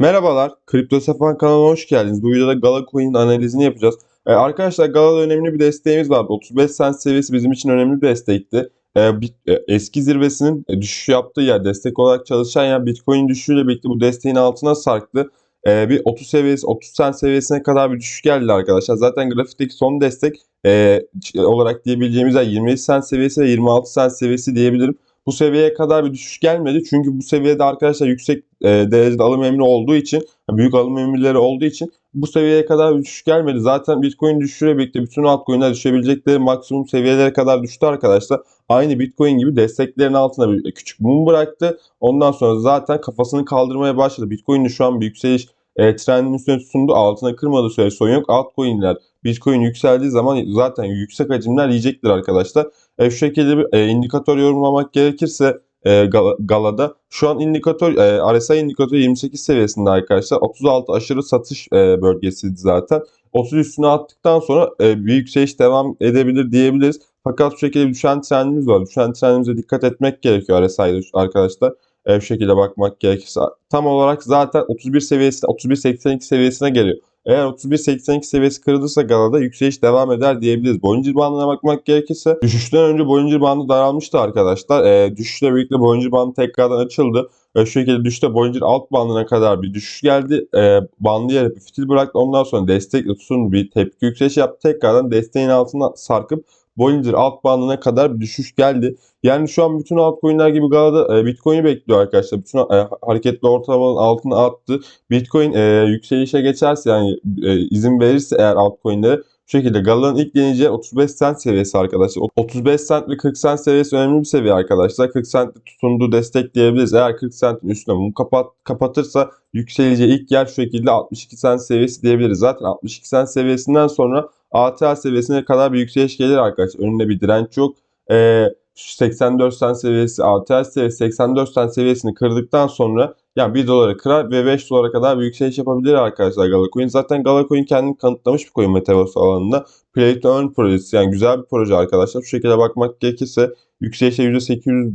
Merhabalar, Kripto Sefan kanalına hoş geldiniz. Bu videoda Gala Coin'in analizini yapacağız. Ee, arkadaşlar Gala'da önemli bir desteğimiz vardı. 35 cent seviyesi bizim için önemli bir destekti. Ee, bir- e, eski zirvesinin e, düşüş yaptığı yer, destek olarak çalışan yer Bitcoin düşüşüyle birlikte bu desteğin altına sarktı. Ee, bir 30 seviyesi, 30 cent seviyesine kadar bir düşüş geldi arkadaşlar. Zaten grafikteki son destek e, olarak diyebileceğimiz yer 27 cent seviyesi ve 26 cent seviyesi diyebilirim. Bu seviyeye kadar bir düşüş gelmedi. Çünkü bu seviyede arkadaşlar yüksek e, derecede alım emri olduğu için, büyük alım emirleri olduğu için bu seviyeye kadar bir düşüş gelmedi. Zaten Bitcoin düşüşüyle birlikte bütün altcoin'ler düşebilecekleri maksimum seviyelere kadar düştü arkadaşlar. Aynı Bitcoin gibi desteklerin altına bir küçük mum bıraktı. Ondan sonra zaten kafasını kaldırmaya başladı. Bitcoin'in şu an bir yükseliş e, trendinin üstüne tutundu. Altına kırmadığı sürece sorun yok. Altcoin'ler Bitcoin yükseldiği zaman zaten yüksek hacimler yiyecektir arkadaşlar. E, şu şekilde bir e, indikatör yorumlamak gerekirse e, Gal- Gala'da şu an indikatör e, RSI indikatörü 28 seviyesinde arkadaşlar. 36 aşırı satış e, bölgesiydi zaten. 30 üstüne attıktan sonra e, bir yükseliş devam edebilir diyebiliriz. Fakat şu şekilde düşen trendimiz var. Düşen trendimize dikkat etmek gerekiyor RSI'de arkadaşlar. E, şu şekilde bakmak gerekirse. Tam olarak zaten 31 seviyesine 31.82 seviyesine geliyor. Eğer 31.82 seviyesi kırılırsa Gala'da yükseliş devam eder diyebiliriz. Bollinger bandına bakmak gerekirse düşüşten önce Bollinger bandı daralmıştı arkadaşlar. E, düşüşle birlikte Bollinger bandı tekrardan açıldı. Ve şu şekilde düşüşte Bollinger alt bandına kadar bir düşüş geldi. E, bandı yere bir fitil bıraktı. Ondan sonra destekle tutundu bir tepki yükselişi yaptı. Tekrardan desteğin altına sarkıp Bollinger alt bandına kadar bir düşüş geldi. Yani şu an bütün altcoin'ler gibi Gala'da e, Bitcoin'i bekliyor arkadaşlar. Bütün e, hareketli ortalamanın altına attı. Bitcoin e, yükselişe geçerse yani e, izin verirse eğer altcoin'lere şu şekilde Gala'nın ilk deneyeceği 35 cent seviyesi arkadaşlar. O- 35 cent ve 40 cent seviyesi önemli bir seviye arkadaşlar. 40 cent tutunduğu destek diyebiliriz. Eğer 40 centin üstüne bunu kapat, kapatırsa yükseleceği ilk yer şu şekilde 62 cent seviyesi diyebiliriz. Zaten 62 cent seviyesinden sonra ATH seviyesine kadar bir yükseliş gelir arkadaşlar. Önünde bir direnç yok. Ee, 84 cent seviyesi ATH seviyesi 84 cent seviyesini kırdıktan sonra yani 1 doları kırar ve 5 dolara kadar bir yükseliş yapabilir arkadaşlar Galacoin. Zaten Galacoin kendini kanıtlamış bir coin Metaverse alanında. Play to Earn projesi yani güzel bir proje arkadaşlar. Şu şekilde bakmak gerekirse yükselişe %800,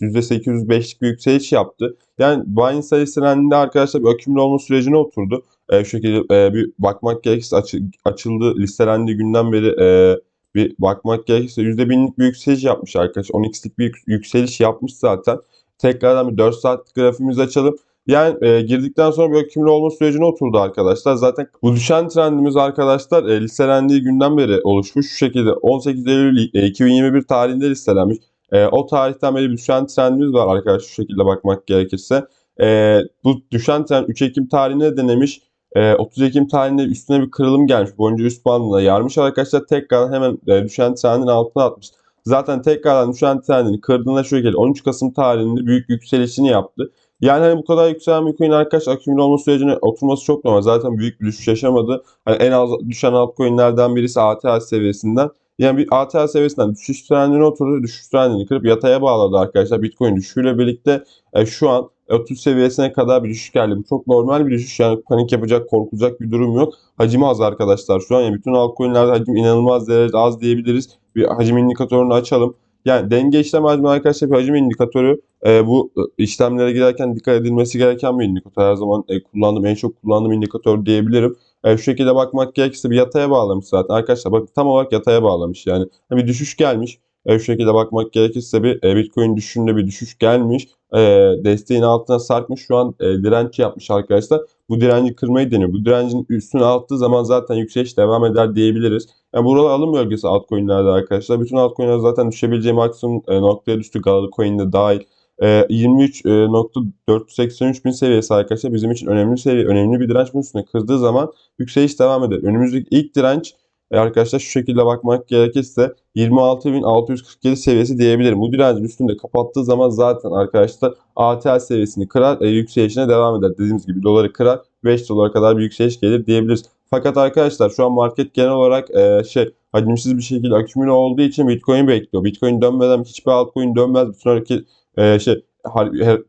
%805'lik bir yükseliş yaptı. Yani Binance sayısı trendinde arkadaşlar bir akümüle olma sürecine oturdu. E, şu şekilde e, bir bakmak gerekirse açı- açıldı listelendiği günden beri e, bir bakmak gerekirse %1000'lik bir yükseliş yapmış arkadaşlar. 10x'lik bir yük- yükseliş yapmış zaten. Tekrardan bir 4 saatlik grafiğimizi açalım. Yani e, girdikten sonra bir akümüle olma sürecine oturdu arkadaşlar. Zaten bu düşen trendimiz arkadaşlar e, listelendiği günden beri oluşmuş. Şu şekilde 18 Eylül e, 2021 tarihinde listelenmiş. E, o tarihten beri bir düşen trendimiz var arkadaşlar şu şekilde bakmak gerekirse. E, bu düşen trend 3 Ekim tarihinde denemiş. E, 30 Ekim tarihinde üstüne bir kırılım gelmiş. Boyunca üst bandına yarmış arkadaşlar. Tekrar hemen e, düşen trendin altına atmış. Zaten tekrardan düşen trendini kırdığında şu şekilde 13 Kasım tarihinde büyük yükselişini yaptı. Yani hani bu kadar yükselen bir coin arkadaş akümüle olma sürecine oturması çok normal. Zaten büyük bir düşüş yaşamadı. Hani en az düşen altcoin'lerden birisi ATH seviyesinden. Yani bir ATH seviyesinden düşüş trendine oturdu. Düşüş trendini kırıp yataya bağladı arkadaşlar. Bitcoin düşüşüyle birlikte e, şu an 30 seviyesine kadar bir düşüş geldi. Bu çok normal bir düşüş. Yani panik yapacak, korkulacak bir durum yok. Hacim az arkadaşlar şu an. Yani bütün altcoin'lerde hacim inanılmaz derecede az diyebiliriz. Bir hacim indikatörünü açalım. Yani denge işlem hacmi arkadaşlar bir hacim indikatörü. E, bu e, işlemlere girerken dikkat edilmesi gereken bir indikatör. Her zaman e, kullandığım, en çok kullandığım indikatör diyebilirim. E, şu şekilde bakmak gerekirse bir yataya bağlamış zaten. Arkadaşlar bakın tam olarak yataya bağlamış yani. Bir düşüş gelmiş. E, şu şekilde bakmak gerekirse bir e, Bitcoin düşüşünde bir düşüş gelmiş. E, desteğin altına sarkmış. Şu an e, direnç yapmış arkadaşlar. Bu direnci kırmayı deniyor. Bu direncin üstüne attığı zaman zaten yükseliş devam eder diyebiliriz. Yani buralar alım bölgesi altcoin'lerde arkadaşlar. Bütün altcoin'ler zaten düşebileceği maksimum e, noktaya düştü. Galaxy Coin'de dahil. E, 23.483 bin seviyesi arkadaşlar bizim için önemli seviye, önemli bir direnç bunun üstüne kırdığı zaman yükseliş devam eder. Önümüzdeki ilk direnç e, arkadaşlar şu şekilde bakmak gerekirse 26.647 seviyesi diyebilirim. Bu direncin üstünde kapattığı zaman zaten arkadaşlar ATH seviyesini kırar, e, yükselişine devam eder. Dediğimiz gibi doları kırar, 5 dolara kadar bir yükseliş gelir diyebiliriz. Fakat arkadaşlar şu an market genel olarak e, şey hacimsiz bir şekilde akümüle olduğu için Bitcoin bekliyor. Bitcoin dönmeden hiçbir altcoin dönmez. Bütün hareket e, şey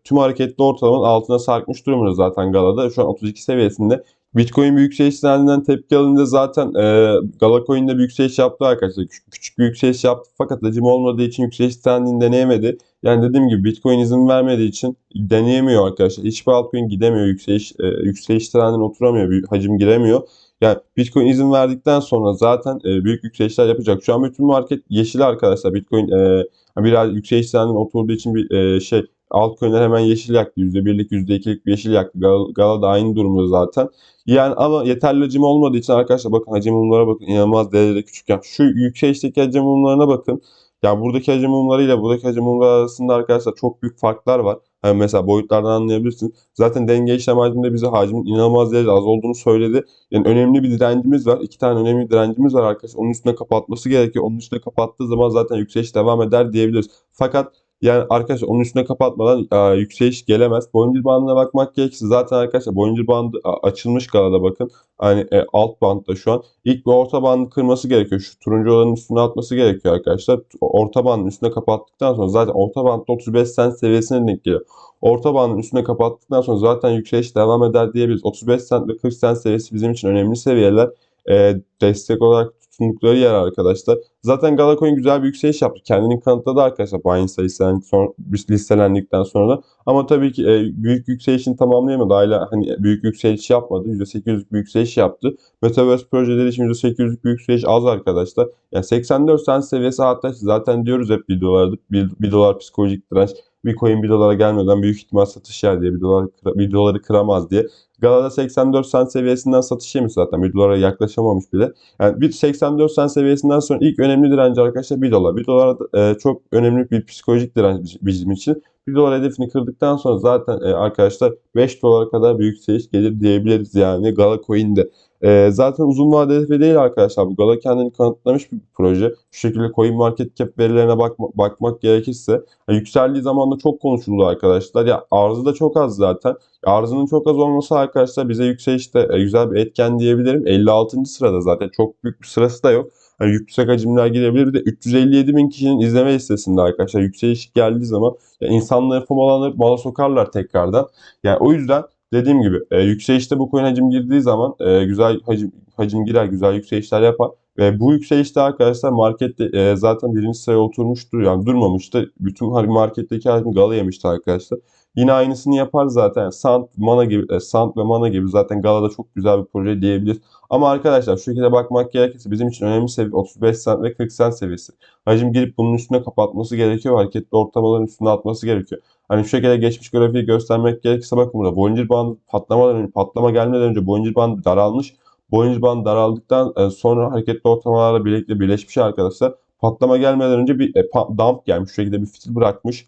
tüm hareketli ortalamanın altına sarkmış durumda zaten Gala'da. Şu an 32 seviyesinde. Bitcoin bir yükseliş trendinden tepki alınca zaten e, Gala Coin'de bir yükseliş yaptı arkadaşlar. Küçük, küçük bir yükseliş yaptı fakat hacim olmadığı için yükseliş trendini deneyemedi. Yani dediğim gibi Bitcoin izin vermediği için deneyemiyor arkadaşlar. Hiçbir altcoin gidemiyor yükseliş e, yükseliş trendine oturamıyor. Bir hacim giremiyor. Yani Bitcoin izin verdikten sonra zaten e, büyük yükselişler yapacak. Şu an bütün market yeşil arkadaşlar. Bitcoin e, biraz yükseliş trendine oturduğu için bir e, şey altcoin'ler hemen yeşil yaktı. %1'lik %2'lik bir yeşil yaktı. Gal- Gala da aynı durumda zaten. Yani ama yeterli hacim olmadığı için arkadaşlar bakın hacim mumlara bakın inanılmaz derecede küçük. Yani şu yükselişteki hacim mumlarına bakın. Ya buradaki hacim mumlarıyla buradaki hacim mumları arasında arkadaşlar çok büyük farklar var. Yani mesela boyutlardan anlayabilirsiniz. Zaten denge işlem hacminde bize hacmin inanılmaz derecede az olduğunu söyledi. Yani önemli bir direncimiz var. İki tane önemli direncimiz var arkadaşlar. Onun üstüne kapatması gerekiyor. Onun üstüne kapattığı zaman zaten yükseliş devam eder diyebiliriz. Fakat yani arkadaşlar onun üstüne kapatmadan e, yükseliş gelemez. Bollinger bandına bakmak gerekirse zaten arkadaşlar Bollinger bandı açılmış galada bakın. Hani e, alt bantta şu an. İlk bir orta bandı kırması gerekiyor. Şu turuncu olanın üstüne atması gerekiyor arkadaşlar. Orta bandın üstüne kapattıktan sonra zaten orta bandda 35 cent seviyesine denk geliyor. Orta bandın üstüne kapattıktan sonra zaten yükseliş devam eder diyebiliriz. 35 cent ve 40 cent seviyesi bizim için önemli seviyeler. E, destek olarak tutundukları yer arkadaşlar. Zaten Galacoin güzel bir yükseliş yaptı. Kendini kanıtladı arkadaşlar Binance listelendik sonra, listelendikten sonra. Ama tabii ki e, büyük yükselişini tamamlayamadı. Hala hani büyük yükseliş yapmadı. %800'lük bir yükseliş yaptı. Metaverse projeleri için %800'lük bir yükseliş az arkadaşlar. Yani 84 cent seviyesi hatta zaten diyoruz hep videolarda 1, 1 dolar psikolojik direnç. Bir coin 1 dolara gelmeden büyük ihtimal satış yer diye 1 dolar 1 doları kıramaz diye. Galada 84 cent seviyesinden satış yemiş zaten 1 dolara yaklaşamamış bile. Yani bir 84 cent seviyesinden sonra ilk önemli direnci arkadaşlar 1 dolar. 1 dolar e, çok önemli bir psikolojik direnç bizim için. 1 dolar hedefini kırdıktan sonra zaten e, arkadaşlar 5 dolara kadar büyük yükseliş gelir diyebiliriz yani Gala Coin'de. E, zaten uzun vade hedefi değil arkadaşlar. Bu Gala kendini kanıtlamış bir proje. Şu şekilde Coin Market Cap verilerine bakma, bakmak gerekirse yani yükseldiği zaman da çok konuşuldu arkadaşlar. Ya arzı da çok az zaten. Arzının çok az olması arkadaşlar bize yükselişte e, güzel bir etken diyebilirim. 56. sırada zaten çok büyük bir sırası da yok. Hani yüksek hacimler girebilir. Bir de 357 bin kişinin izleme listesinde arkadaşlar yükseliş geldiği zaman ya insanları fomalanıp mala sokarlar tekrardan. Yani o yüzden dediğim gibi e, yükselişte bu coin hacim girdiği zaman e, güzel hacim, hacim girer, güzel yükselişler yapar. Ve bu yükselişte arkadaşlar markette e, zaten birinci sıraya oturmuştur. Yani durmamıştı. Bütün hani marketteki hacim gala yemişti arkadaşlar. Yine aynısını yapar zaten. Sant, Mana gibi, e, Sant ve Mana gibi zaten Gala'da çok güzel bir proje diyebiliriz. Ama arkadaşlar şu şekilde bakmak gerekirse bizim için önemli seviye 35 cent ve 40 cent seviyesi. Hacim girip bunun üstüne kapatması gerekiyor. Hareketli ortalamaların üstüne atması gerekiyor. Hani şu şekilde geçmiş grafiği göstermek gerekirse bakın burada Bollinger Band patlamadan önce, patlama gelmeden önce Bollinger Band daralmış. Bollinger Band daraldıktan e, sonra hareketli ortalamalarla birlikte birleşmiş arkadaşlar. Patlama gelmeden önce bir e, dump gelmiş. Şu şekilde bir fitil bırakmış.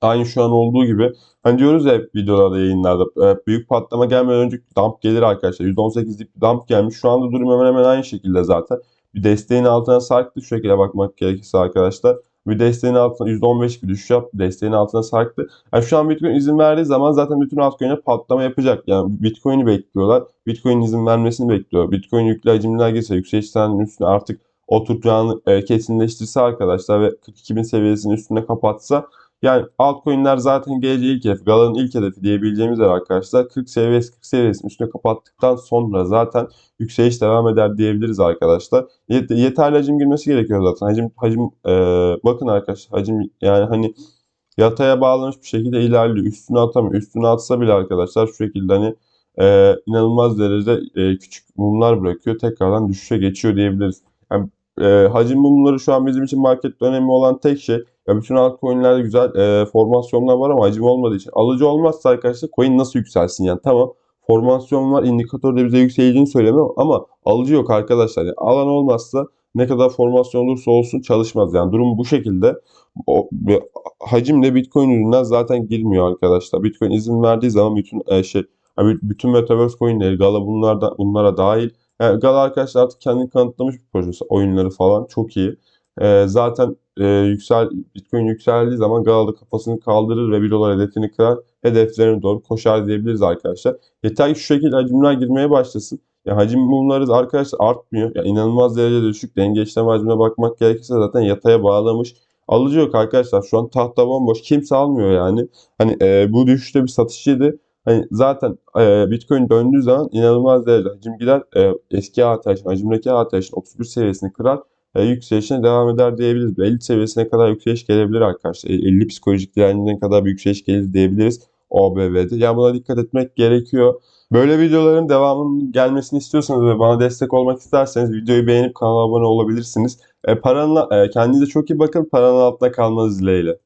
Aynı şu an olduğu gibi. Hani diyoruz ya hep videolarda, yayınlarda. e, büyük patlama gelmeden önce dump gelir arkadaşlar. %18'lik bir dump gelmiş. Şu anda durum hemen hemen aynı şekilde zaten. Bir desteğin altına sarktı. Şu şekilde bakmak gerekirse arkadaşlar. Bir desteğin altına %15 bir düşüş yaptı. Desteğin altına sarktı. Yani şu an Bitcoin izin verdiği zaman zaten bütün altcoin'e patlama yapacak. Yani Bitcoin'i bekliyorlar. Bitcoin izin vermesini bekliyor. Bitcoin yüklü hacimler girse yükseliş trendinin üstüne artık oturacağını e, kesinleştirse arkadaşlar ve 42 bin seviyesinin üstüne kapatsa yani altcoin'ler zaten geleceği ilk hedefi, Gala'nın ilk hedefi diyebileceğimiz yer arkadaşlar. 40 seviyesi 40 seviyesinin üstüne kapattıktan sonra zaten yükseliş devam eder diyebiliriz arkadaşlar. Yet- yeterli hacim girmesi gerekiyor zaten. Hacim hacim e, bakın arkadaşlar hacim yani hani yataya bağlamış bir şekilde ilerliyor. Üstüne atamıyor. Üstüne atsa bile arkadaşlar şu şekilde hani e, inanılmaz derecede e, küçük mumlar bırakıyor. Tekrardan düşüşe geçiyor diyebiliriz. Yani e, hacim mumları şu an bizim için markette önemli olan tek şey. Ya bütün altcoin'lerde güzel e, formasyonlar var ama hacim olmadığı için. Alıcı olmazsa arkadaşlar coin nasıl yükselsin yani tamam. Formasyon var, indikatör de bize yükseleceğini söylemiyor ama alıcı yok arkadaşlar. Yani alan olmazsa ne kadar formasyon olursa olsun çalışmaz. Yani durum bu şekilde. O, hacimle Bitcoin ürünler zaten girmiyor arkadaşlar. Bitcoin izin verdiği zaman bütün e, şey bütün Metaverse coinleri, Gala bunlar da, bunlara dahil. Yani Gala arkadaşlar artık kendini kanıtlamış bir projesi. Oyunları falan çok iyi. E, zaten e, yüksel Bitcoin yükseldiği zaman Gala'da kafasını kaldırır ve 1 dolar hedefini kırar. Hedeflerine doğru koşar diyebiliriz arkadaşlar. Yeter ki şu şekilde hacimler girmeye başlasın. Ya hacim mumları arkadaşlar artmıyor. Ya inanılmaz derecede düşük. Denge işlem hacmine bakmak gerekirse zaten yataya bağlamış. Alıcı yok arkadaşlar. Şu an tahta bomboş. Kimse almıyor yani. Hani e, bu düşüşte bir satış yedi. Hani zaten e, Bitcoin döndüğü zaman inanılmaz derecede hacim gider. E, eski ATH'in, hacimdeki ATH'in 31 seviyesini kırar. E, yükselişine devam eder diyebiliriz. 50 seviyesine kadar yükseliş gelebilir arkadaşlar. E, 50 psikolojik direncine kadar bir yükseliş gelir diyebiliriz OBV'de. Yani buna dikkat etmek gerekiyor. Böyle videoların devamının gelmesini istiyorsanız ve bana destek olmak isterseniz videoyu beğenip kanala abone olabilirsiniz. E, paranın, e, kendinize çok iyi bakın. Paranın altında kalmanız dileğiyle.